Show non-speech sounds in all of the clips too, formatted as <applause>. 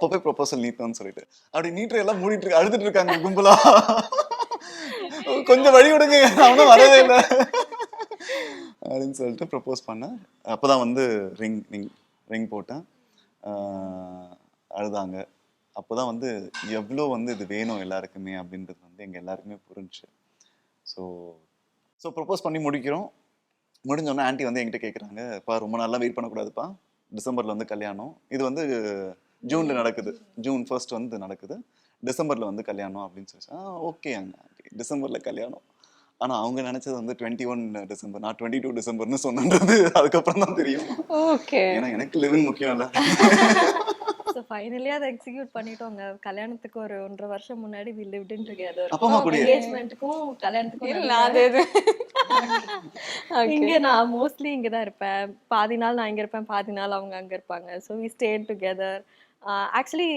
அப்போ போய் ப்ரொபோசல் நீட்டோன்னு சொல்லிட்டு. அப்படி நீட்டர் எல்லாம் மூடிட்டு இருக்கு அழுதுட்டு இருக்காங்க கும்பலா. கொஞ்சம் வழி விடுங்க அவனும் வரவே இல்லை. அப்படின்னு சொல்லிட்டு ப்ரப்போஸ் பண்ணேன் அப்பதான் வந்து ரிங் ரிங் ரிங் போட்டேன். அழுதாங்க அழுதாங்க. அப்போதான் வந்து எவ்வளோ வந்து இது வேணும் எல்லாருக்குமே அப்படின்றது வந்து எங்கள் எல்லாருக்குமே புரிஞ்சுச்சு. ஸோ ஸோ ப்ரப்போஸ் பண்ணி முடிக்கிறோம். முடிஞ்சோடனே ஆன்ட்டி வந்து என்கிட்ட கேட்குறாங்க இப்போ ரொம்ப நாளெலாம் வெயிட் பண்ணக்கூடாதுப்பா. டிசம்பரில் வந்து கல்யாணம். இது வந்து ஜூனில் நடக்குது. ஜூன் ஃபர்ஸ்ட் வந்து நடக்குது. டிசம்பரில் வந்து கல்யாணம் அப்படின்னு சொல்லி ஆ ஓகே அங்க. டிசம்பரில் கல்யாணம். ஆனால் அவங்க நினச்சது வந்து டுவெண்ட்டி ஒன் டிசம்பர். நான் டுவெண்ட்டி டூ டிசம்பர்னு சொன்னது அதுக்கப்புறம் தான் தெரியும். ஓகே ஏன்னா எனக்கு லிவிங் முக்கியம் இல்லை. ஸோ ஃபைனலி அதை எக்ஸிக்யூட் பண்ணிட்டோங்க கல்யாணத்துக்கு ஒரு ஒன்றரை வருஷம் முன்னாடி வி லிவ்ட் இன் டுகெதர் அப்பா கல்யாணத்துக்கும் இல்ல அது இது. இங்க நான் மோஸ்ட்லி இங்க தான் இருப்பேன். பாதி நாள் நான் இங்க இருப்பேன். பாதி நாள் அவங்க அங்க இருப்பாங்க. So we stay together actually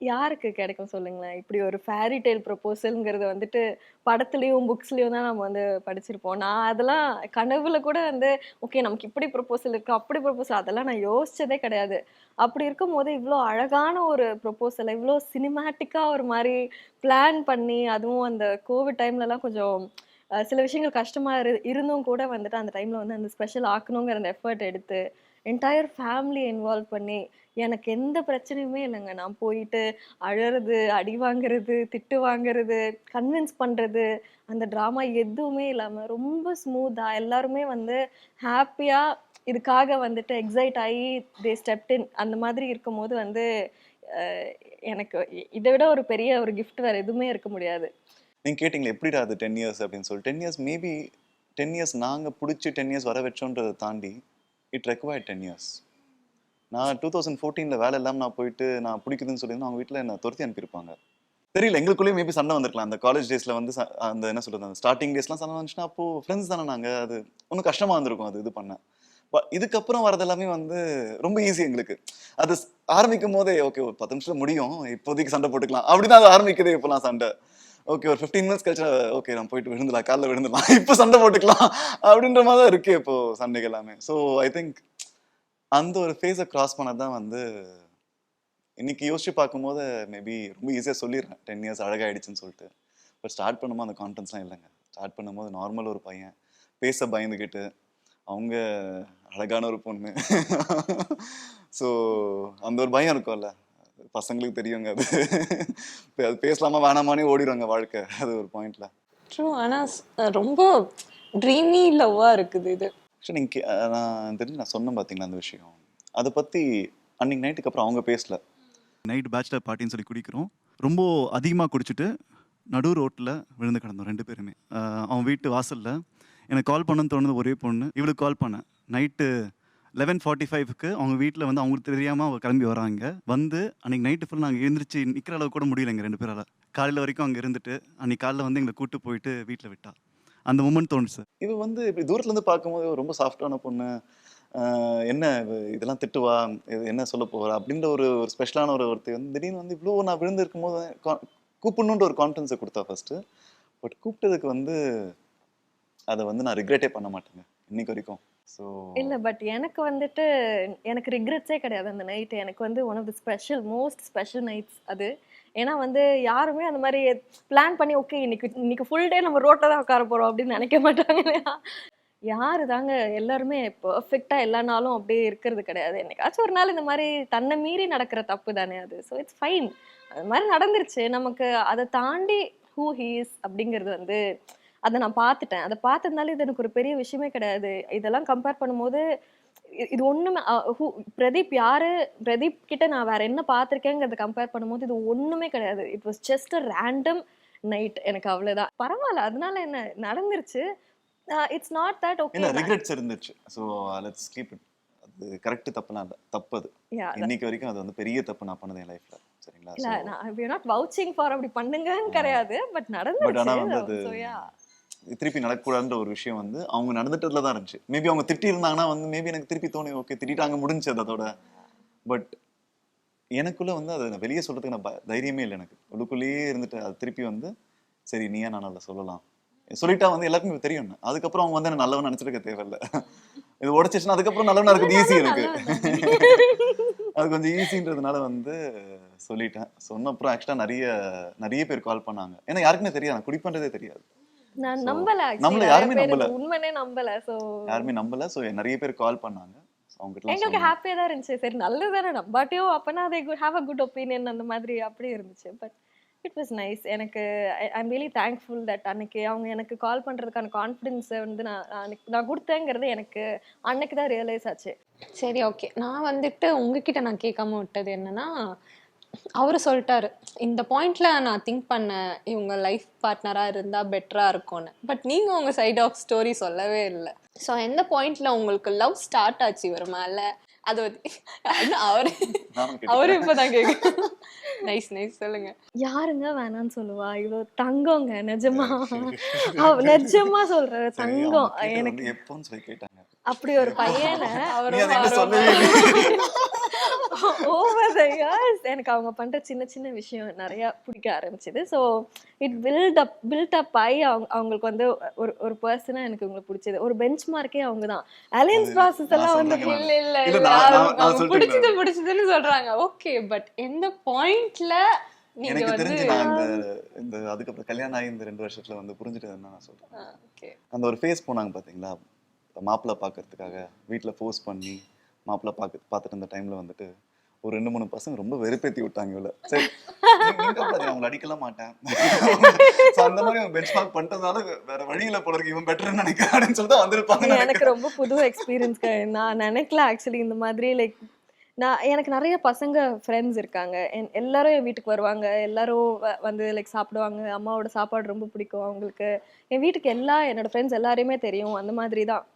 யாருக்கு கிடைக்கும் சொல்லுங்களேன்? இப்படி ஒரு ஃபேரி டெய்ல் ப்ரொபோசல்ங்கிறது வந்துட்டு படத்துலேயும் புக்ஸ்லேயும் தான் நம்ம வந்து படிச்சிருப்போம். நான் அதெல்லாம் கனவுல கூட வந்து ஓகே நமக்கு இப்படி ப்ரொபோசல் இருக்கு அப்படி ப்ரொபோசல் அதெல்லாம் நான் யோசிச்சதே கிடையாது. அப்படி இருக்கும் போது இவ்வளோ அழகான ஒரு ப்ரொபோசல் இவ்வளோ சினிமேட்டிக்காக ஒரு மாதிரி பிளான் பண்ணி அதுவும் அந்த கோவிட் டைம்லலாம் கொஞ்சம் சில விஷயங்கள் கஷ்டமாக இரு இருந்தும் கூட வந்துட்டு அந்த டைமில் வந்து அந்த ஸ்பெஷல் ஆக்கணுங்கிற அந்த எஃபர்ட் எடுத்து என்டையர் ஃபேமிலி இன்வால்வ் பண்ணி எனக்கு எந்த பிரச்சனையுமே இல்லைங்க. நான் போயிட்டு அழறது அடி வாங்குறது திட்டு வாங்குறது கன்வின்ஸ் பண்ணுறது அந்த ட்ராமா எதுவுமே இல்லாமல் ரொம்ப ஸ்மூத்தாக எல்லாருமே வந்து ஹாப்பியாக இதுக்காக வந்துட்டு எக்ஸைட் ஆகி தே ஸ்டெப்டின் அந்த மாதிரி இருக்கும்போது வந்து எனக்கு இதை விட ஒரு பெரிய ஒரு கிஃப்ட் வேறு எதுவுமே இருக்க முடியாது. நீங்கள் கேட்டிங்களா எப்படிடா அது டென் இயர்ஸ் அப்படின்னு சொல்லி ten years maybe ten years நாங்கள் பிடிச்சி டென் இயர்ஸ் வர வச்சோன்றதை தாண்டி இட் ரெக்வயர் டென் இயர்ஸ். நான் டூ தௌசண்ட் ஃபோர்டீனில் வேலை இல்லாமல் நான் போயிட்டு நான் பிடிக்குதுன்னு சொல்லியிருந்தேன் அவங்க வீட்டில் என்னை துரத்தி அனுப்பியிருப்பாங்க. தெரியல எங்களுக்குள்ளேயும் மேபி சண்டை வந்திருக்கலாம். அந்த காலேஜ் டேஸில் வந்து அந்த என்ன சொல்கிறது அந்த ஸ்டார்டிங் டேஸ்லாம் சண்டை வந்துச்சுன்னா அப்போது ஃப்ரெண்ட்ஸ் தானே நாங்கள் அது ஒன்றும் கஷ்டமாக இருந்திருக்கும் அது இது பண்ண. பட் இதுக்கப்புறம் வரது எல்லாமே வந்து ரொம்ப ஈஸி எங்களுக்கு. அது ஆரம்பிக்கும் போதே ஓகே ஒரு பத்து நிமிஷம் முடியும். இப்போதைக்கு சண்டை போட்டுக்கலாம். அப்படிதான் அது ஆரம்பிக்குதே இப்போலாம் சண்டை. ஓகே ஒரு ஃபிஃப்டீன் மினிட்ஸ் கழிச்சு ஓகே நம்ம போயிட்டு விழுந்துலாம் காலில் விழுந்துலாம் <laughs> இப்போ சண்டை போட்டுக்கலாம் அப்படின்ற மாதிரி தான் இருக்கு இப்போ சண்டைகள் எல்லாமே. ஸோ ஐ திங்க் அந்த ஒரு ஃபேஸை கிராஸ் பண்ணது தான் வந்து இன்னைக்கு யோசிச்சு பார்க்கும்போது மேபி ரொம்ப ஈஸியாக சொல்லிடுறேன். டென் இயர்ஸ் அழகாயிடுச்சுன்னு சொல்லிட்டு. பட் ஸ்டார்ட் பண்ணும்போது அந்த கான்ஃபிடன்ஸ்லாம் இல்லைங்க. ஸ்டார்ட் பண்ணும்போது நார்மல் ஒரு பையன் பேச பயந்துக்கிட்டு அவங்க அழகான ஒரு பொண்ணு. <laughs> ஸோ அந்த ஒரு பயம் இருக்கும்ல. பசங்களுக்கு தெரியுங்க அது. இப்ப அது பேசலாமா வேணாமானே ஓடிடுவாங்க வாழ்க்கை. அது ஒரு பாயிண்ட்ல ட்ரூ ஆனா ஸ்- ரொம்ப ட்ரீமி லவ்வா இருக்குது இது. ஆக்சுவலி நீங்கள் நான் தெரிஞ்சு நான் சொன்னேன் பார்த்தீங்களா அந்த விஷயம்? அதை பற்றி அன்னைக்கு நைட்டுக்கு அப்புறம் அவங்க பேசல. நைட் பேச்சுலர் பார்ட்டின்னு சொல்லி குடிக்கிறோம். ரொம்ப அதிகமாக குடிச்சிட்டு நடு ரோட்டில் விழுந்து கிடந்தோம் ரெண்டு பேருமே. அவன் வீட்டு வாசலில். எனக்கு கால் பண்ணணும்னு தோணுது ஒரே பொண்ணு. இவளுக்கு கால் பண்ணேன். நைட்டு லெவன் ஃபார்ட்டி ஃபைவ்க்கு அவங்க வீட்டில் வந்து அவங்களுக்கு தெரியாமல் அவங்க கிளம்பி வராங்க. வந்து அன்றைக்கி நைட்டு ஃபுல் நாங்கள் எழுந்திரிச்சு நிற்கிற அளவு கூட முடியல ரெண்டு பேரால். காலையில் வரைக்கும் அங்கே இருந்துட்டு அன்றைக்கி காலையில் வந்து எங்களை கூட்டு போயிட்டு வீட்டில் விட்டா. அந்த மூமெண்ட் தோணுச்சு இவ வந்து இப்படி தூரத்துலேருந்து பார்க்கும்போது ரொம்ப சாஃப்டான பொண்ணு. என்ன இதெல்லாம் திட்டுவா? இது என்ன சொல்ல போகிறா அப்படின்ற ஒரு ஒரு ஸ்பெஷலான ஒரு ஒருத்தர் வந்து திடீர்னு வந்து இவ்வளோ நான் விழுந்து இருக்கும்போது கா- கூப்பிடணுன்ற ஒரு கான்ஃபிடன்ஸை கொடுத்தா ஃபஸ்ட்டு பட் கூப்பிட்டதுக்கு வந்து அதை வந்து நான் ரிக்ரெட்டே பண்ண மாட்டேங்க. இன்னைக்கு வரைக்கும். ஸோ இல்ல பட் எனக்கு வந்துட்டு எனக்கு ரிக்ரெட்ஸே கிடையாது அந்த நைட் எனக்கு வந்து one of the special most special nights அது. ஏன்னா வந்து யாருமே அந்த மாதிரி பிளான் பண்ணி ஓகே இன்னைக்கு இன்னைக்கு ஃபுல் டே நம்ம ரோட்டில் தான் உட்கார போறோம் அப்படின்னு நினைக்க மாட்டாங்க. இல்லையா யாரு தாங்க எல்லாருமே பெர்ஃபெக்டா எல்லா நாளும் அப்படியே இருக்கிறது கிடையாது. என்னைக்காச்சும் ஒரு நாள் இந்த மாதிரி தன்னை மீறி நடக்கிற தப்பு தானே அது. ஸோ இட்ஸ் ஃபைன் அது மாதிரி நடந்துருச்சு. நமக்கு அதை தாண்டி ஹூ ஹீஸ் அப்படிங்கிறது வந்து அதை நான் பார்த்துட்டேன் அதை பார்த்ததுனால இது எனக்கு ஒரு பெரிய விஷயமே கிடையாது. இதெல்லாம் கம்பேர் பண்ணும்போது இது ஒண்ணுமே பிரதீப் யாரு? பிரதீப் கிட்ட நான் வேற என்ன பார்த்திருக்கேங்கிறத கம்பேர் பண்ணும்போது இது ஒண்ணுமே கிடையாது. It was just a random night எனக்கு அவ்வளவுதான். பரவாயில்ல. அதனால என்ன? நடந்துருச்சு. It's not that okay regrets இருந்துச்சு. ஸோ லெட்ஸ் கீப் இட் அது கரெக்ட் தப்புலாம் இல்லை தப்பு அது. இன்னைக்கு வரைக்கும் அது வந்து பெரிய தப்பு நான் பண்ணது என் லைஃப்ல சரிங்களா? நான் நாட் வவுச்சிங் ஃபார் அப்படி பண்ணுங்கன்னு கிடையாது. பட் நடந்துருச்சு. திருப்பி நடக்கக்கூடாதுன்ற ஒரு விஷயம் வந்து அவங்க நடந்துட்டதுல தான் இருந்துச்சு. மேபி அவங்க திட்டி இருந்தாங்கன்னா வந்து மேபி எனக்கு திருப்பி தோணி ஓகே திட்டிட்டாங்க முடிஞ்சு அது அதோட. பட் எனக்குள்ள வந்து அதை வெளியே சொல்றதுக்கு நான் தைரியமே இல்லை எனக்கு. உள்ளுக்குள்ளேயே இருந்துட்டு அது திருப்பி வந்து சரி நீயா நான் அதை சொல்லலாம்? சொல்லிட்டா வந்து எல்லாருக்குமே தெரியும் அதுக்கப்புறம் அவங்க வந்து என்ன நல்லவன் நினைச்சிருக்க தேவையில்ல. இது உடைச்சிச்சுன்னா அதுக்கப்புறம் நல்லவனா இருக்குது ஈஸி எனக்கு. அது கொஞ்சம் ஈஸின்றதுனால வந்து சொல்லிட்டேன். சொன்ன அப்புறம் ஆக்சுவலாக நிறைய நிறைய பேர் கால் பண்ணாங்க. ஏன்னா யாருக்குமே தெரியாது. நான் குடிப்பன்றதே தெரியாது. நான் நம்பல நம்மள. யாருமே நம்பல. இது உண்மைனே நம்பல சோ யாருமே நம்பல. ஸோ நிறைய பேர் கால் பண்ணாங்க. அவங்க எங்களுக்கு ஹாப்பியா தான் இருந்துச்சு. சரி நல்லது தானே. நம்பாட்டியோ அப்பனா they could have a good opinion அந்த மாதிரி அப்படி இருந்துச்சு. பட் இட் வாஸ் நைஸ் எனக்கு I am really thankful that அன்னைக்கு அவங்க எனக்கு கால் பண்றதுக்கான கான்ஃபிடென்ஸை வந்து நான் அன்னைக்கு நான் கொடுத்தேங்கிறது எனக்கு அன்னைக்கு தான் ரியலைஸ் ஆச்சு. சரி ஓகே நான் வந்துட்டு உங்ககிட்ட நான் கேட்காம விட்டது என்னன்னா அவரு சொல்லிட்டாரு இந்த பாயிண்ட்ல நான் திங்க் பண்ணேன் இவங்க லைஃப் பார்ட்னரா இருந்தா பெட்டரா இருக்கும்னு. பட் நீங்க உங்க சைட் ஆஃப் ஸ்டோரி சொல்லவே இல்லை. ஸோ எந்த பாயிண்ட்ல உங்களுக்கு லவ் ஸ்டார்ட் ஆச்சு இவர் மேல? அது வந்து அவரு அவரு இப்பதான் கேட்க நைஸ் நைஸ் சொல்லுங்க. யாருங்க வேணாம்னு சொல்லுவா? இவ்வளோ தங்கங்க நிஜமா. <laughs> அவ நிஜமா சொல்ற தங்கம். எனக்கு எப்போன்னு சொல்லி கேட்டாங்க. அப்படி ஒரு பையனை <laughs> நீ ஓவர் த இயர்ஸ். எனக்கு அவங்க பண்ற சின்ன சின்ன விஷயம் நிறைய பிடிக்க ஆரம்பிச்சது. So it build up build up ஆகி அவங்க அவங்களுக்கு வந்து ஒரு ஒரு பர்சனா எனக்கு உங்களுக்கு பிடிச்சது. ஒரு பெஞ்ச் மார்க்கே அவங்க தான். அலையன்ஸ் ப்ராசஸ் எல்லாம் வந்து இல்ல இல்ல அவங்க- பிடிச்சது பிடிச்சதுன்னு சொல்றாங்க. ஓகே பட் எந்த பாயிண்ட்ல எனக்கு தெரிஞ்சு நான் இந்த இந்த அதுக்கப்புறம் கல்யாணம் ஆகி இந்த ரெண்டு வருஷத்துல வந்து புரிஞ்சுட்டு நான் சொல்றேன். ஓகே அந்த ஒரு ஃபேஸ் போனாங்க பாத்தீங்களா? மாப்பிள்ளை பார்க்கறதுக்காக வீட்டில் ஃபோர்ஸ் பண்ணி மாப்பிள்ளை பார்க்க பார்த்துட்டு இருந்த டைம்ல வந்துட்டு ஒரு ரெண்டு மூணு பசங்க ரொம்ப வெறுப்பேத்தி விட்டாங்க இவள. சரி அவங்களை அடிக்கலாம் மாட்டேன். அந்த மாதிரி அவன் பெஞ்ச் மார்க் பண்ணிட்டதால வேற வழியில போல இருக்கு இவன் பெட்டர்னு நினைக்கிறேன் அப்படின்னு சொல்லிட்டு வந்திருப்பாங்க எனக்கு ரொம்ப புது எக்ஸ்பீரியன்ஸ் நான் நினைக்கல ஆக்சுவலி இந்த மாதிரி லைக் நான் எனக்கு நிறைய பசங்க ஃப்ரெண்ட்ஸ் இருக்காங்க. என் எல்லாரும் என் வீட்டுக்கு வருவாங்க. எல்லாரும் வந்து லைக் சாப்பிடுவாங்க. அம்மாவோட சாப்பாடு ரொம்ப பிடிக்கும் அவங்களுக்கு. என் வீட்டுக்கு எல்லா என்னோட ஃப்ரெண்ட்ஸ் எல்லாரையுமே தெரியும். அந்த மாதிரி தான்.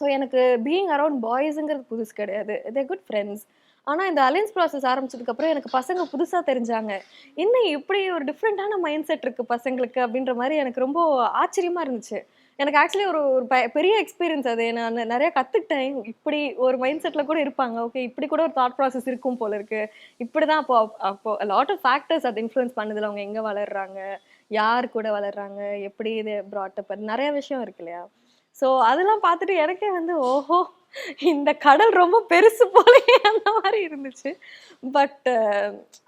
ஸோ எனக்கு பீயிங் அரவுண்ட் பாய்ஸுங்கிறது புதுசு கிடையாது. தே குட் ஃப்ரெண்ட்ஸ் ஆனால் இந்த அலைன்ஸ் ப்ராசஸ் ஆரம்பிச்சதுக்கப்புறம் எனக்கு பசங்க புதுசாக தெரிஞ்சாங்க. என்ன இப்படி ஒரு டிஃப்ரெண்ட்டான மைண்ட் செட் இருக்குது பசங்களுக்கு அப்படின்ற மாதிரி எனக்கு ரொம்ப ஆச்சரியமாக இருந்துச்சு. எனக்கு ஆக்சுவலி ஒரு ஒரு ப- பெரிய எக்ஸ்பீரியன்ஸ் அது. நான் நிறைய கற்றுக்கிட்டேன் இப்படி ஒரு மைண்ட் செட்டில் கூட இருப்பாங்க. ஓகே இப்படி கூட ஒரு தாட் ப்ராசஸ் இருக்கும் போல இருக்குது இப்படி தான் அப்போ அப்போ லாட் ஆஃப் ஃபேக்டர்ஸ் அது இன்ஃப்ளூயன்ஸ் பண்ணுதில். அவங்க எங்கே வளர்றாங்க? யார் கூட வளர்றாங்க? எப்படி இது ப்ராட்டப் நிறைய விஷயம் இருக்கு இல்லையா? ஸோ அதெல்லாம் பார்த்துட்டு எனக்கே வந்து ஓஹோ இந்த கடல் ரொம்ப பெருசு போலயே அந்த மாதிரி இருந்துச்சு. பட்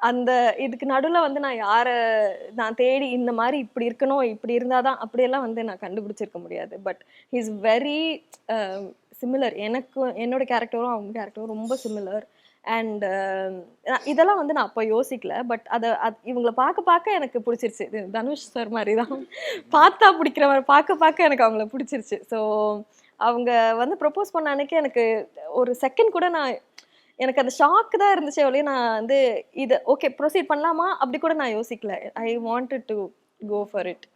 அந்த இதுக்கு நடுவில் வந்து நான் யாரை நான் தேடி இந்த மாதிரி இப்படி இருக்கணும் இப்படி இருந்தால் தான் அப்படியெல்லாம் வந்து நான் கண்டுபிடிச்சிருக்க முடியாது. பட் இஸ் வெரி சிமிலர் எனக்கும் என்னோட கேரக்டரும் அவங்க கேரக்டரும் ரொம்ப சிமிலர் அண்ட் இதெல்லாம் வந்து நான் அப்போ யோசிக்கல பட் அதை இவங்களை பார்க்க பார்க்க எனக்கு பிடிச்சிருச்சு. தனுஷ் சார் மாதிரி தான் பார்த்தா பிடிக்கிற மாதிரி பார்க்க பார்க்க எனக்கு அவங்கள பிடிச்சிருச்சு. ஸோ அவங்க வந்து ப்ரப்போஸ் பண்ண அன்னைக்கு எனக்கு ஒரு செகண்ட் கூட நான் எனக்கு அந்த ஷாக் தான் இருந்துச்சு ஒழிய நான் வந்து இது ஓகே ப்ரொசீட் பண்ணலாமா? அப்படி கூட நான் யோசிக்கல. I wanted to go for it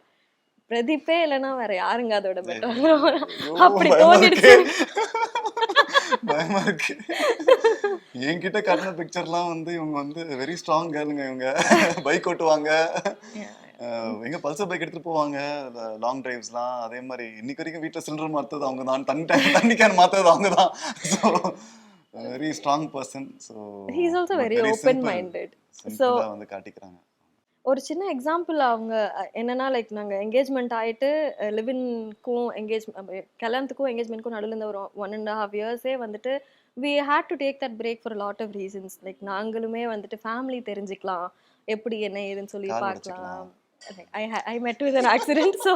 பிரதீப்பே இல்லைன்னா வேற யாருங்க அதோட பெட்டர் அப்படி தோணிடுச்சு. பயமா இருக்கு. என்கிட்ட காட்டின பிக்சர்லாம் வந்து இவங்க வந்து வெரி ஸ்ட்ராங் கேர்ளுங்க இவங்க. பைக் ஓட்டுவாங்க. எங்க பல்சர் பைக் எடுத்துட்டு போவாங்க. லாங் டிரைவ்ஸ்லாம் அதே மாதிரி இன்னைக்கு வரைக்கும் வீட்டுல சிலிண்டர் மாத்தது அவங்க தான். தண்ணி தண்ணி கேன் மாத்தது அவங்க தான். So very strong person so he's also very open minded so வந்து காட்டிக்கிறாங்க. ஒரு சின்ன எக்ஸாம்பிள் அவங்க என்னன்னா லைக் நாங்கள் என்கேஜ்மெண்ட் ஆயிட்டு லிவின்க்கும் என்கேஜ் கல்யாணத்துக்கும் என்கேஜ்மெண்ட்க்கும் நடுவில் இந்த ஒரு ஒன் அண்ட் ஹாஃப் இயர்ஸே வந்துட்டு we had to take that break for lot of reasons like நாங்களுமே வந்துட்டு ஃபேமிலி தெரிஞ்சுக்கலாம். எப்படி என்ன ஏதுன்னு சொல்லி கால் பார்க்கலாம். ஐ ஐ மெட் வித் அன் ஆக்சிடென்ட் ஸோ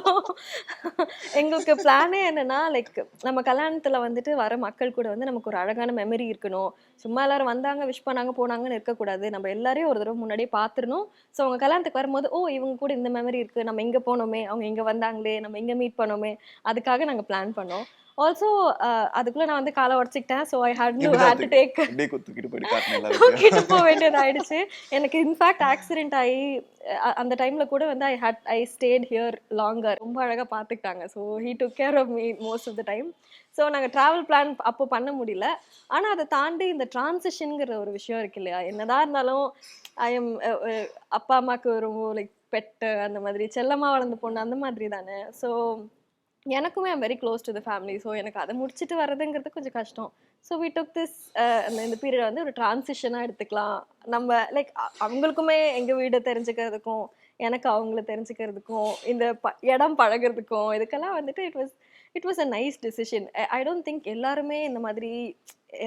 எங்களுக்கு பிளானே என்னென்னா லைக் நம்ம கல்யாணத்தில் வந்துட்டு வர மக்கள் கூட வந்து நமக்கு ஒரு அழகான மெமரி இருக்கணும். சும்மா எல்லாரும் வந்தாங்க விஷ் பண்ணாங்க போனாங்கன்னு இருக்கக்கூடாது. நம்ம எல்லாரையும் ஒரு தடவை முன்னாடியே பார்த்துடணும். ஸோ அவங்க கல்யாணத்துக்கு வரும்போது ஓ இவங்க கூட இந்த மெமரி இருக்குது நம்ம இங்கே போனோமே. அவங்க இங்கே வந்தாங்களே. நம்ம இங்கே மீட் பண்ணோமே. அதுக்காக நாங்கள் பிளான் பண்ணோம். ஆல்சோ அதுக்குள்ள நான் வந்து காலை உடச்சிக்கிட்டேன். So I had to had to take தூக்கிட்டு போக வேண்டியது ஆயிடுச்சு. எனக்கு இன்ஃபேக்ட் ஆக்சிடென்ட் ஆகி அந்த டைம்ல கூட வந்து I had I stayed here longer ரொம்ப அழகா பார்த்துக்கிட்டாங்க. So he took care of me most of the time so நாங்கள் ட்ராவல் பிளான் அப்போ பண்ண முடியல. ஆனால் அதை தாண்டி இந்த டிரான்சிஷனுங்கிற ஒரு விஷயம் இருக்கு இல்லையா? என்னதான் இருந்தாலும் ஐ எம் அப்பா அம்மாவுக்கு ரொம்ப லைக் பெட்டு அந்த மாதிரி செல்லமாக வளர்ந்த பொண்ணு அந்த மாதிரி தானே? ஸோ எனக்குமே I'm very close to the family so எனக்கு அதை முடிச்சுட்டு வர்றதுங்கிறது கொஞ்சம் கஷ்டம். ஸோ வி டுக் திஸ் அந்த இந்த பீரியட் வந்து ஒரு டிரான்சிஷனாக எடுத்துக்கலாம். நம்ம லைக் அவங்களுக்குமே எங்கள் வீடு தெரிஞ்சுக்கிறதுக்கும் எனக்கு அவங்கள தெரிஞ்சுக்கிறதுக்கும் இந்த ப இடம் பழகிறதுக்கும் இதுக்கெல்லாம் வந்துட்டு it was it was a nice decision I don't think எல்லாருமே இந்த மாதிரி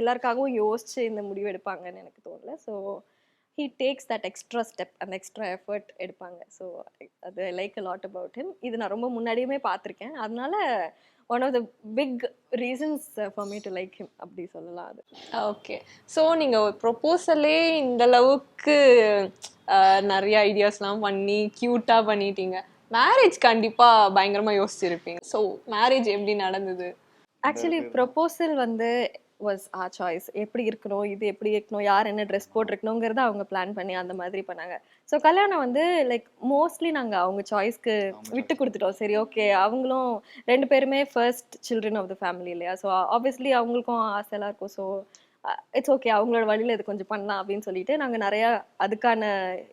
எல்லாருக்காகவும் யோசிச்சு இந்த முடிவு எடுப்பாங்கன்னு எனக்கு தோணல. So he takes that extra step அந்த எக்ஸ்ட்ரா எஃபர்ட் எடுப்பாங்க. ஸோ அது like a lot about him இது நான் ரொம்ப முன்னாடியுமே பார்த்துருக்கேன். அதனால one of the big reasons for me to like him அப்படி சொல்லலாம் அது. ஓகே ஸோ நீங்கள் ப்ரொப்போசலே இந்த அளவுக்கு நிறைய ஐடியாஸ்லாம் பண்ணி க்யூட்டாக பண்ணிட்டீங்க. மேரேஜ் கண்டிப்பாக பயங்கரமாக யோசிச்சிருப்பீங்க. ஸோ மேரேஜ் எப்படி நடந்தது? ஆக்சுவலி ப்ரொபோசல் வந்து வாஸ் ஆ சாய்ஸ் எப்படி இருக்கணும் இது எப்படி இருக்கணும் யார் என்ன ட்ரெஸ் போட்டிருக்கணுங்கிறத அவங்க பிளான் பண்ணி அந்த மாதிரி பண்ணாங்க. ஸோ கல்யாணம் வந்து லைக் மோஸ்ட்லி நாங்கள் அவங்க சாய்ஸ்க்கு விட்டு கொடுத்துட்டோம். சரி ஓகே அவங்களும் ரெண்டு பேருமே first children of the family இல்லையா? ஸோ ஆப்வியஸ்லி அவங்களுக்கும் ஆசைலாம் இருக்கும் ஸோ இட்ஸ் ஓகே அவங்களோட வழியில் இது கொஞ்சம் பண்ணலாம் அப்படின்னு சொல்லிட்டு நாங்கள் நிறையா அதுக்கான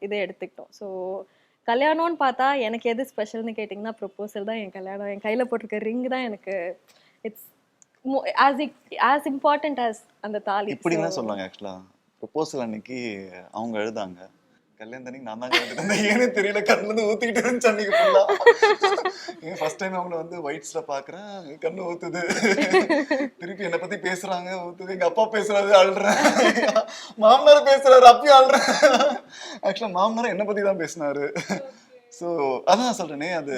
இதை எடுத்துக்கிட்டோம். ஸோ கல்யாணம்னு பார்த்தா எனக்கு எது ஸ்பெஷல்னு கேட்டிங்கன்னா ப்ரொப்போசல் தான் என் கல்யாணம். என் கையில் போட்டிருக்க ரிங் தான் எனக்கு. It's as as important as அந்த தாலி. So, சொல்லுவாங்க ஆக்சுவலா ப்ரொபோசல் அன்னைக்கு அவங்க எழுதாங்க. கல்யாணத்தன்னைக்கு நான் தான் எழுதுறேன் ஏன்னு தெரியல கண்ணுல இருந்து ஊத்திக்கிட்டு இருந்துச்சு அன்னைக்கு ஃபுல்லா ஃபர்ஸ்ட் டைம் அவங்கள வந்து ஒயிட்ஸ்ல பாக்குறேன் கண்ணு ஊத்துது. திருப்பி என்னை பத்தி பேசுறாங்க ஊத்துது. எங்க அப்பா பேசுறாரு அழுறேன். மாமனார் பேசுறாரு அப்பயும் அழுறேன். ஆக்சுவலா மாமனார் என்ன பத்தி தான் பேசினாரு. ஸோ அதான் சொல்றேனே அது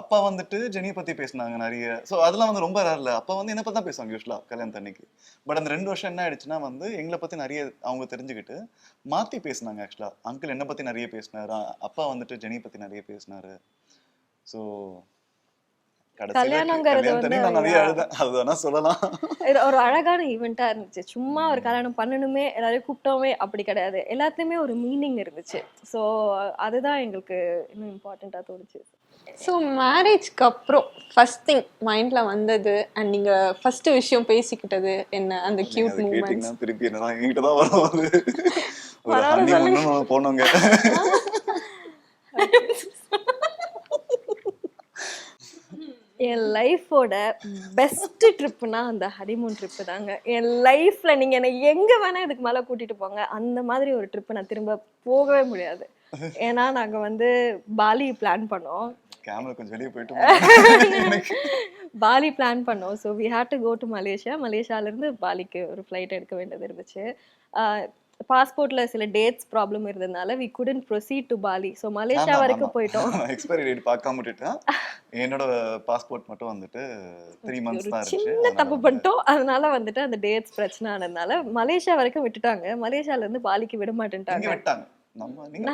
அப்பா வந்துட்டு ஜெனியை பத்தி பேசினாங்க நிறைய. ஸோ அதெல்லாம் வந்து ரொம்ப ரேர்ல அப்பா வந்து என்ன பத்தி தான் பேசுவாங்க யூஸ்வலா கல்யாணத்தன்னைக்கு பட் அந்த ரெண்டு வருஷம் என்ன ஆயிடுச்சுன்னா வந்து எங்களை பத்தி நிறைய அவங்க தெரிஞ்சுக்கிட்டு மாத்தி பேசினாங்க ஆக்சுவலா அங்கிள் என்ன பத்தி நிறைய பேசினாரு. அப்பா வந்துட்டு ஜெனி பத்தி நிறைய பேசினாரு. ஸோ கல்யாணங்கிறது வந்து ஒரு அழகான ஈவெண்ட்டாக இருந்துச்சு. சும்மா ஒரு கல்யாணம் பண்ணணுமே எல்லாரையும் கூப்பிட்டோமே அப்படி கிடையாது. எல்லாத்துலேயுமே ஒரு மீனிங் இருந்துச்சு. ஸோ அதுதான் எங்களுக்கு இன்னும் இம்பார்ட்டண்ட்டாக தோணுச்சு. ஸோ மேரேஜ்க்கு அப்புறம் ஃபர்ஸ்ட் திங் மைண்டில் வந்தது அண்ட் நீங்கள் ஃபர்ஸ்ட் விஷயம் பேசிக்கிட்டது என்ன? அந்த நீங்க கியூட் மூமெண்ட்ஸ் திருப்பி என்னதான் என்கிட்ட தான் வரும் அது போனோங்க. <laughs> என் லைஃபோட பெஸ்ட் ட்ரிப்புனா அந்த ஹனிமூன் ட்ரிப்பு தாங்க. என் லைஃப்ல நீங்க என்னை எங்க வேணா இதுக்கு மேல கூட்டிட்டு போங்க. அந்த மாதிரி ஒரு ட்ரிப்பு நான் திரும்ப போகவே முடியாது. ஏன்னா நாங்க வந்து பாலி பிளான் பண்ணோம். கேமரா கொஞ்சம் வெளியே போயிட்டு எனக்கு <laughs> பாலி பிளான் பண்ணோம். So we had to go to Malaysia மலேசியாவிலேருந்து பாலிக்கு ஒரு ஃப்ளைட் எடுக்க வேண்டியது இருந்துச்சு. பாஸ்போர்ட்டில் சில டேட்ஸ் ப்ராப்ளம் இருந்ததுனால we couldn't proceed to Bali so Malaysia வரைக்கும். போயிட்டோம். <laughs> எக்ஸ்பைரி டேட் பார்க்காம விட்டுட்டேன் என்னோட பாஸ்போர்ட் மட்டும் வந்துட்டு த்ரீ மந்த்ஸ் தான் சின்ன தப்பு பண்ணிட்டோம். அதனால வந்துட்டு அந்த டேட்ஸ் பிரச்சனை ஆனதுனால மலேசியா வரைக்கும் விட்டுட்டாங்க. மலேசியால இருந்து பாலிக்கு விட மாட்டேன்ட்டாங்க. விட்டாங்க. நீங்க.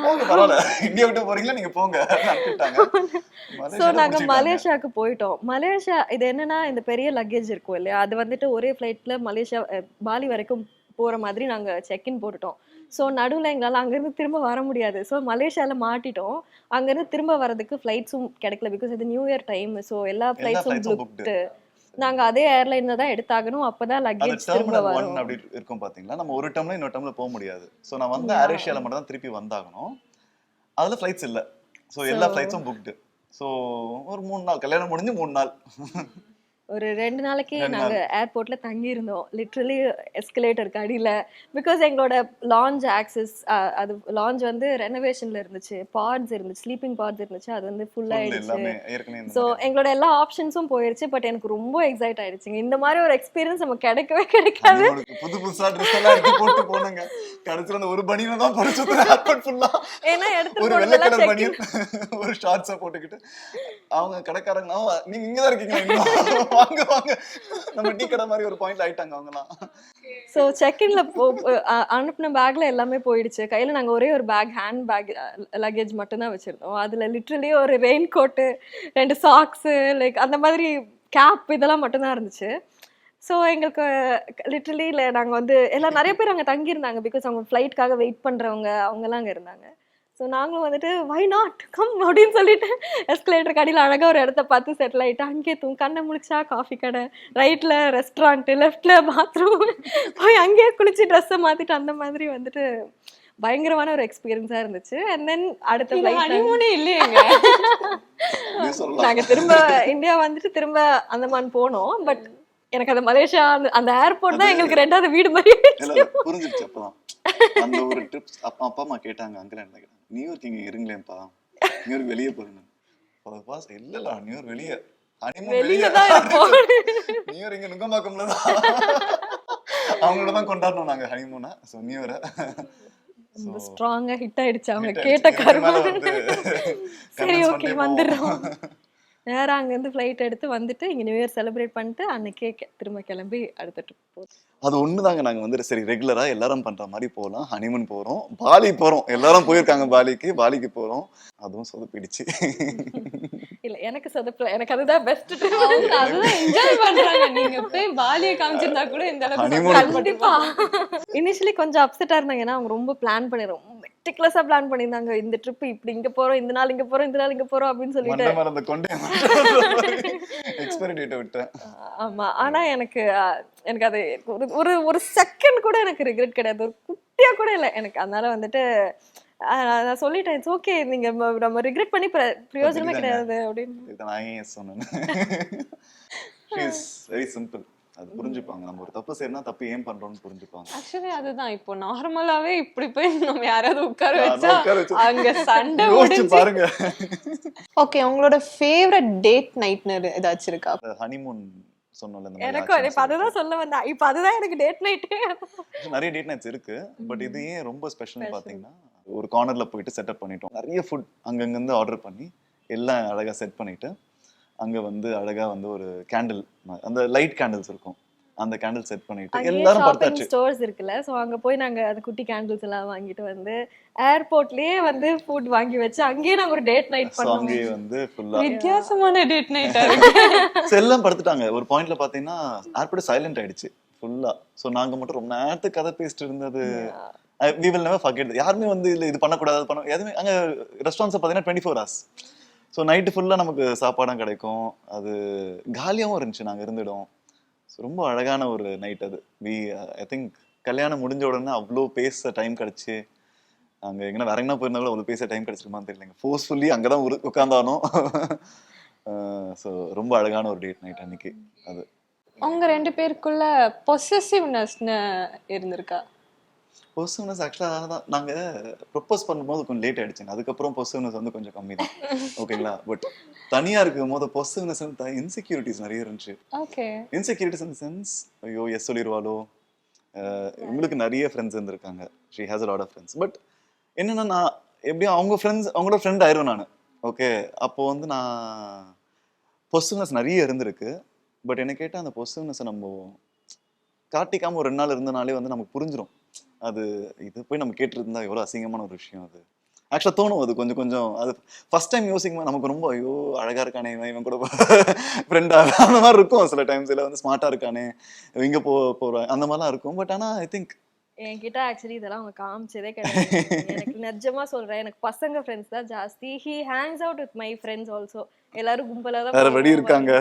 மலேசியாவுக்கு <laughs> போயிட்டோம். மலேசியா இது என்னன்னா இந்த பெரிய லக்கேஜ் இருக்கும் இல்லையா? அது வந்துட்டு ஒரே ஃப்ளைட்ல மலேசியா பாலி வரைக்கும் போற மாதிரி நாங்க செக்இன் போட்டுட்டோம். ஸோ நடுவில் எங்களால் அங்கேருந்து திரும்ப வர முடியாது. ஸோ மலேசியாவில் மாட்டிட்டோம். அங்கேருந்து திரும்ப வரதுக்கு ஃப்ளைட்ஸும் கிடைக்கல. பிகாஸ் இது நியூ இயர் டைம் ஸோ எல்லா ஃப்ளைட்ஸும். புக்டு நாங்கள் அதே ஏர்லைனில் தான் எடுத்தாகணும். அப்போ தான் அந்த லக்கேஜ் திரும்ப வரும். அப்படி இருக்கும் பாத்தீங்களா? நம்ம ஒரு டேர்ம்ல இன்னொரு டேர்ம்ல போக முடியாது. சோ நான் வந்து. ஏரேஷியால மட்டும் தான் திருப்பி வந்தாகணும். அதுல ஃபிளைட்ஸ் இல்ல. சோ எல்லா ஃபிளைட்ஸும் புக்டு சோ ஒரு மூணு நாள். கல்யாணம் முடிஞ்சு மூணு நாள். <laughs> ஒரு ரெண்டு நாளைக்கு நாங்க ஏர்போர்ட்ல தங்கி இருந்தோம் லிட்ரலி எஸ்கலேட்டருக்கு அடியில. பிகாஸ் எங்களோட லான்ச் ஆக்சஸ் அது லான்ச் வந்து ரெனோவேஷன்ல இருந்துச்சு. பாட்ஸ் இருந்துச்சு ஸ்லீப்பிங் பாட்ஸ் இருந்துச்சு. அது வந்து ஃபுல் ஆயிடுச்சு. ஸோ. எங்களோட எல்லா ஆப்ஷன்ஸும் போயிருச்சு. பட் எனக்கு ரொம்ப எக்ஸைட் ஆயிடுச்சுங்க. இந்த மாதிரி ஒரு எக்ஸ்பீரியன்ஸ் நமக்கு கிடைக்கவே கிடைக்காது. புது புதுசா ட்ரெஸ் எல்லாம் எடுத்து போட்டு போனாங்க கடைசியில அந்த ஒரு பனியனை தான் படிச்சது ஏர்போர்ட் ஃபுல்லா ஏன்னா எடுத்துட்டு ஒரு வெள்ளை கலர். பனியன் ஒரு ஷார்ட்ஸா போட்டுக்கிட்டு அவங்க கடைக்காரங்க "ஆ, நீங்க இங்க தான் இருக்கீங்களா? இன்னும் வாங்க வாங்க. நம்ம டீ கடை மாதிரி ஒரு பாயிண்ட் ஆயிட்டாங்க அவங்கலாம். ஸோ செக்இன்ல அனுப்பின பேக்ல எல்லாமே போயிடுச்சு. கையில நாங்க ஒரே ஒரு பேக் ஹேண்ட் பேக் லக்கேஜ் மட்டும் தான் வச்சிருந்தோம். அதுல லிட்ரலி ஒரு ரெயின் கோட்டு ரெண்டு சாக்ஸு லைக் அந்த மாதிரி கேப் இதெல்லாம் மட்டும்தான் இருந்துச்சு. ஸோ எங்களுக்கு லிட்ரலி இல்லை நாங்கள் வந்து எல்லாம் நிறைய பேர் அங்கே தங்கியிருந்தாங்க பிகாஸ் அவங்க ஃப்ளைட்காக வெயிட் பண்ணுறவங்க அவங்கெல்லாம் அங்கே இருந்தாங்க. ஸோ நாங்களும் வந்துட்டு வை நாட் கம் அப்படின்னு சொல்லிட்டு எஸ்கலேட்டர் கடையில் அழகாக ஒரு இடத்த பார்த்து செட்டில் ஆகிட்டு அங்கேயே தூங்க கண்ணை முழிச்சா காஃபி கடை ரைட்டில் ரெஸ்டாரண்ட்டு லெஃப்டில் பாத்ரூம் போய் அங்கேயே குளிச்சு ட்ரெஸ்ஸை மாற்றிட்டு அந்த மாதிரி வந்துட்டு பயங்கரமான ஒரு எக்ஸ்பீரியன்ஸாக இருந்துச்சு. அண்ட் தென் அடுத்த ஹனிமூனே இல்லையேங்க. நீ சொல்லலாம். நாங்க திரும்ப இந்தியா வந்துட்டு திரும்ப அந்தமான் போனோம். பட் எனக்கு அந்த மலேசியா அந்த- அந்த ஏர்போர்ட் தான் எங்களுக்கு ரெண்டாவது வீடு மாதிரி புரிஞ்சிருச்சு அப்பதான். அந்த ஒரு ட்ரிப்ஸ் அப்பா அப்பா அம்மா கேட்டாங்க அங்கிள் என்ன கேட்டாங்க நியூயார்க் இங்க இருங்களேன்ப்பா. நியூயார்க் வெளியே போறேன் அப்பா இல்லல நியூயார்க் வெளியே. ஹனிமூன் வெளியே. நியூயார்க் இங்க நுங்கம்பாக்கம்ல தான். அவங்களோட தான் கொண்டாடணும் நாங்க ஹனிமூனை ஸோ ஸ்ட்ராங்கா ஹிட் ஆயிடுச்சு அவங்க. கேட்ட கருமா. சரி ஓகே வந்துடுறோம். நேரா அங்க இருந்து ஃப்ளைட் எடுத்து வந்துட்டு இங்க நியூ இயர் செலிப்ரேட் பண்ணிட்டு அன்னைக்கே திரும்ப கிளம்பி அடுத்த ட்ரிப் போறோம். அது ஒண்ணுதாங்க. நாங்க வந்து சரி ரெகுலரா எல்லாரும் பண்ற மாதிரி போகலாம் ஹனிமூன் போறோம். பாலி போறோம். எல்லாரும் போயிருக்காங்க பாலிக்கு. பாலிக்கு போறோம். அதுவும் சொதப்பிடுச்சு. இல்ல எனக்கு சொதப்பல. எனக்கு அதுதான் பெஸ்ட் <laughs> அதுதான் என்ஜாய் பண்றாங்க. நீங்க போய் பாலியை காமிச்சிருந்தா கூட இந்த அளவுக்கு இனிஷியலி கொஞ்சம் அப்செட்டா இருந்தாங்க. ஏன்னா அவங்க ரொம்ப பிளான் பண்ணி ரொம்ப மெட்டிகுலஸா பிளான் பண்ணியிருந்தாங்க. இந்த ட்ரிப் இப்படி இங்க போறோம் இந்த நாள் இங்க போறோம் இந்த நாள் இங்க போறோம் அப்படின்னு சொல்லிட்டு. மண்டை மறந்த கொண்டே எக்ஸ்பைரி டேட்டை விட்டேன். ஆமா. ஆனா எனக்கு எனக்கு அது ஒரு ஒரு செகண்ட் கூட எனக்கு ரிக்ரெட் கிடையாது. ஒரு குட்டியா கூட இல்லை. எனக்கு அதனால வந்துட்டு நான் சொல்லிட்டேன் இட்ஸ் ஓகே நீங்க நம்ம ரிக்ரெட் பண்ணி பிர- பிரயோஜனமே. கிடையாது. அப்படின்னு. நான் ஏன் சொன்னேன் வெரி சிம்பிள் அது புரிஞ்சுப்பாங்க. நம்ம ஒரு தப்பு செய்யறோம்னா தப்பு ஏன் பண்றோம்னு புரிஞ்சுப்பாங்க. ஆக்சுவலி அதுதான். இப்போ நார்மலாவே இப்படி போய் நம்ம யாராவது உட்கார வச்சா அங்க சண்டை முடிஞ்சு பாருங்க. ஓகே உங்களோட ஃபேவரட் டேட் நைட்னு ஏதாச்சும் இருக்கா? ஹனிமூன் சொன்னோம்ல இப்ப அதுதான் சொல்ல வந்தேன். இப்ப அதுதான் எனக்கு டேட் நைட்டு நிறைய டேட் நைட்ஸ் இருக்கு. பட் இது ஏன் ரொம்ப ஸ்பெஷல்னு பாத்தீங்கன்னா ஒரு கார்னர்ல போயிட்டு செட்டப் பண்ணிட்டோம். நிறைய ஃபுட் அங்கங்கிருந்து ஆர்டர் பண்ணி எல்லாம் அழகா செட் பண்ணிட்டு அங்க வந்து அழகா வந்து ஒரு கேண்டில் அந்த லைட் கேண்டில்ஸ் இருக்கும். அந்த கேண்டில் செட் பண்ணிட்டு எல்லாரும் பார்த்தாச்சு ஸ்டோர்ஸ் இருக்குல்ல சோ அங்க போய் நாங்க அந்த குட்டி கேண்டில்ஸ் எல்லாம் வாங்கிட்டு வந்து ஏர்போர்ட்லயே வந்து ஃபுட் வாங்கி வச்சு அங்கேயே நாங்க ஒரு டேட் நைட் பண்ணோம். அங்கேயே வந்து ஃபுல்லா வித்தியாசமான டேட் இருக்கு ஸோ எல்லாம் படுத்துட்டாங்க. ஒரு பாயிண்ட்ல பாத்தீங்கன்னா ஏர்போர்ட் சைலண்ட் ஆயிடுச்சு ஃபுல்லா ஸோ நாங்க மட்டும் ரொம்ப நேரத்துக்கு கதை பேசிட்டு இருந்தது. வி வில் நெவர் ஃபர்கெட் யாருமே வந்து இல்ல இது பண்ணக்கூடாது பண்ண எதுவுமே அங்க ரெஸ்டாரண்ட்ஸ் பார்த்தீங்கன்னா twenty four hours so night ஃபுல்லாக நமக்கு சாப்பாடும் கிடைக்கும். அது காலியாகவும் இருந்துச்சு. நாங்கள் இருந்துடும் ஸோ ரொம்ப அழகான ஒரு நைட் அது. வி ஐ திங்க் கல்யாணம் முடிஞ்ச உடனே அவ்வளோ பேச டைம் கிடச்சி. அங்கே எங்கன்னா வேற எங்கன்னா போயிருந்தா கூட அவ்வளோ பேச டைம் கிடச்சிருமான்னு தெரியல ஃபோர்ஸ்ஃபுல்லி அங்கே தான் உட்காந்தானோ ஸோ <laughs> ரொம்ப அழகான ஒரு டேட் நைட் அன்னைக்கு அது. உங்க ரெண்டு பேருக்குள்ள பொசசிவ்னஸ்னு இருந்திருக்கா? பொசிவ்னஸ் ஆக்சுவலாக தான் நாங்கள் ப்ரொப்போஸ் பண்ணும்போது கொஞ்சம் லேட் ஆயிடுச்சுங்க. அதுக்கப்புறம் பொசிவ்னஸ் வந்து கொஞ்சம் கம்மி தான் ஓகேங்களா பட் தனியாக இருக்கும் போது பொசிவ்னஸ் இன்செக்யூரிட்டிஸ் நிறைய இருந்துச்சு. ஓகே இன்செக்யூரிட்டிஸ் இன் சென்ஸ் ஐயோ எஸ் சொல்லிடுவாளோ அஹ் உங்களுக்கு நிறைய ஃப்ரெண்ட்ஸ் இருந்திருக்காங்க. She has lot of friends but என்னன்னா நான் எப்படியும் அவங்க ஃப்ரெண்ட்ஸ் அவங்களோட ஃப்ரெண்ட் ஆயிரும் நான். ஓகே அப்போ வந்து நான் பொசிவ்னஸ் நிறைய இருந்திருக்கு. பட் என்ன கேட்டால் அந்த பொசிவ்னஸை நம்ம காட்டிக்காம ஒரு ரெண்டு நாள் இருந்தனாலே வந்து நமக்கு புரிஞ்சிரும். அது இது போய் நம்ம கேட்டுருந்தா எவ்வளோ அசிங்கமான ஒரு விஷயம் அது. ஆக்சுவலாக தோணும் அது கொஞ்சம் கொஞ்சம். அது ஃபர்ஸ்ட் டைம் யோசிக்கும் நமக்கு ரொம்ப ஐயோ அழகாக இருக்கானே இவன் இவன் கூட ஃப்ரெண்டாக அந்த மாதிரி இருக்கும் சில டைம்ஸ் இல்லை வந்து ஸ்மார்ட்டாக இருக்கானே இங்கே போ போகிறேன் அந்த மாதிரிலாம் இருக்கும். பட் ஆனால் ஐ திங்க் என்கிட்ட ஆக்சுவலி இதெல்லாம் அவங்க காமிச்சதே கிடையாது. எனக்கு நிஜமா சொல்றேன் எனக்கு பசங்க ஃப்ரெண்ட்ஸ் தான் ஜாஸ்தி. He hangs out with my friends also எல்லாரும் கும்பலா தான் வழி இருக்காங்க.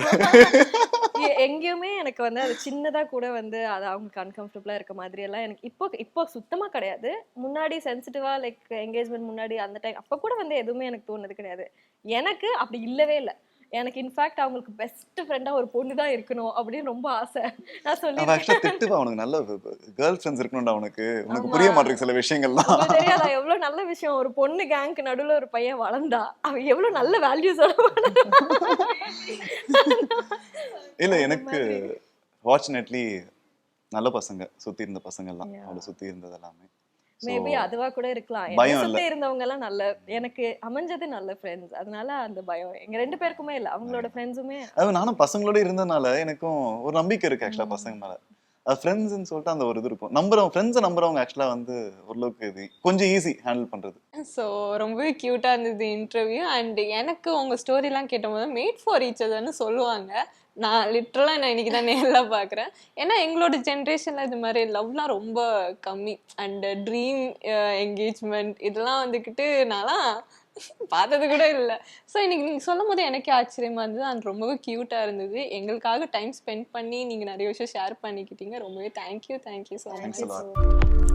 எங்கேயுமே எனக்கு வந்து அது சின்னதா கூட வந்து அது அவங்களுக்கு அன்கம்ஃபர்டபுளா இருக்க மாதிரி எல்லாம் எனக்கு இப்போ இப்போ சுத்தமா கிடையாது. முன்னாடி சென்சிட்டிவா லைக் என்கேஜ்மெண்ட் முன்னாடி அந்த டைம் அப்ப கூட வந்து எதுவுமே எனக்கு தோணுது கிடையாது. எனக்கு அப்படி இல்லவே இல்லை. எனக்கு இன்ஃபேக்ட் அவங்களுக்கு பெஸ்ட் ஃப்ரெண்டா ஒரு பொண்ணு தான் இருக்கணும் அப்படின்னு ரொம்ப ஆசை. நான் சொல்லி ஆக்சுவலா திட்டுவா அவனுக்கு. நல்ல கேர்ள் ஃப்ரெண்ட்ஸ் இருக்கணும்டா அவனுக்கு. உனக்கு. புரிய மாட்டேங்குது சில விஷயங்கள்லாம். தெரியாதா? எவ்வளவு நல்ல விஷயம். ஒரு பொண்ணு கேங்க்கு நடுவுல ஒரு பையன் வளர்ந்தா அவன் எவ்வளவு நல்ல வேல்யூஸோட இல்ல எனக்கு ஃபார்ச்சுனேட்லி நல்ல பசங்க சுத்தி இருந்த பசங்க எல்லாம். அவளை சுத்தி இருந்தது எல்லாமே. மேபி அதுவா கூட இருக்கலாம். சுத்தி இருந்தவங்க எல்லாம் நல்ல எனக்கு அமைஞ்சது நல்ல ஃப்ரெண்ட்ஸ் அதனால அந்த பயம். எங்க ரெண்டு பேருக்குமே இல்ல. அவங்களோட ஃப்ரெண்ட்ஸுமே அது நானும் பசங்களோட இருந்ததுனால எனக்கும் ஒரு நம்பிக்கை இருக்கு ஆக்சுவலா பசங்க மேல. அது ஃப்ரெண்ட்ஸ்னு சொல்லிட்டு அந்த ஒரு இது இருக்கும். நம்புறவங்க ஃப்ரெண்ட்ஸை நம்புறவங்க ஆக்சுவலா வந்து ஓரளவுக்கு இது கொஞ்சம் ஈஸி ஹேண்டில் பண்றது. ஸோ ரொம்பவே க்யூட்டாக இருந்தது இன்டர்வியூ அண்ட் எனக்கு உங்கள் ஸ்டோரிலாம் கேட்டபோது மேட் ஃபார் ஈச் அதர்னு சொல்லுவாங்க. நான் லிட்ரலாக நான் இன்னைக்கு தான் நேரில் பார்க்குறேன் ஏன்னா எங்களோட ஜென்ரேஷனில் இது மாதிரி லவ்லாம் ரொம்ப கம்மி. அண்ட் ட்ரீம் என்கேஜ்மெண்ட் இதெல்லாம் வந்துக்கிட்டு நான்லாம் பார்த்தது கூட இல்லை. ஸோ இன்னைக்கு நீங்கள் சொல்லும் போது எனக்கே ஆச்சரியமா இருந்தது. அண்ட் ரொம்பவே க்யூட்டாக இருந்தது. எங்களுக்காக டைம் ஸ்பெண்ட் பண்ணி நீங்கள் நிறைய விஷயம் ஷேர் பண்ணிக்கிட்டீங்க. ரொம்பவே தேங்க்யூ தேங்க்யூ ஸோ மச்.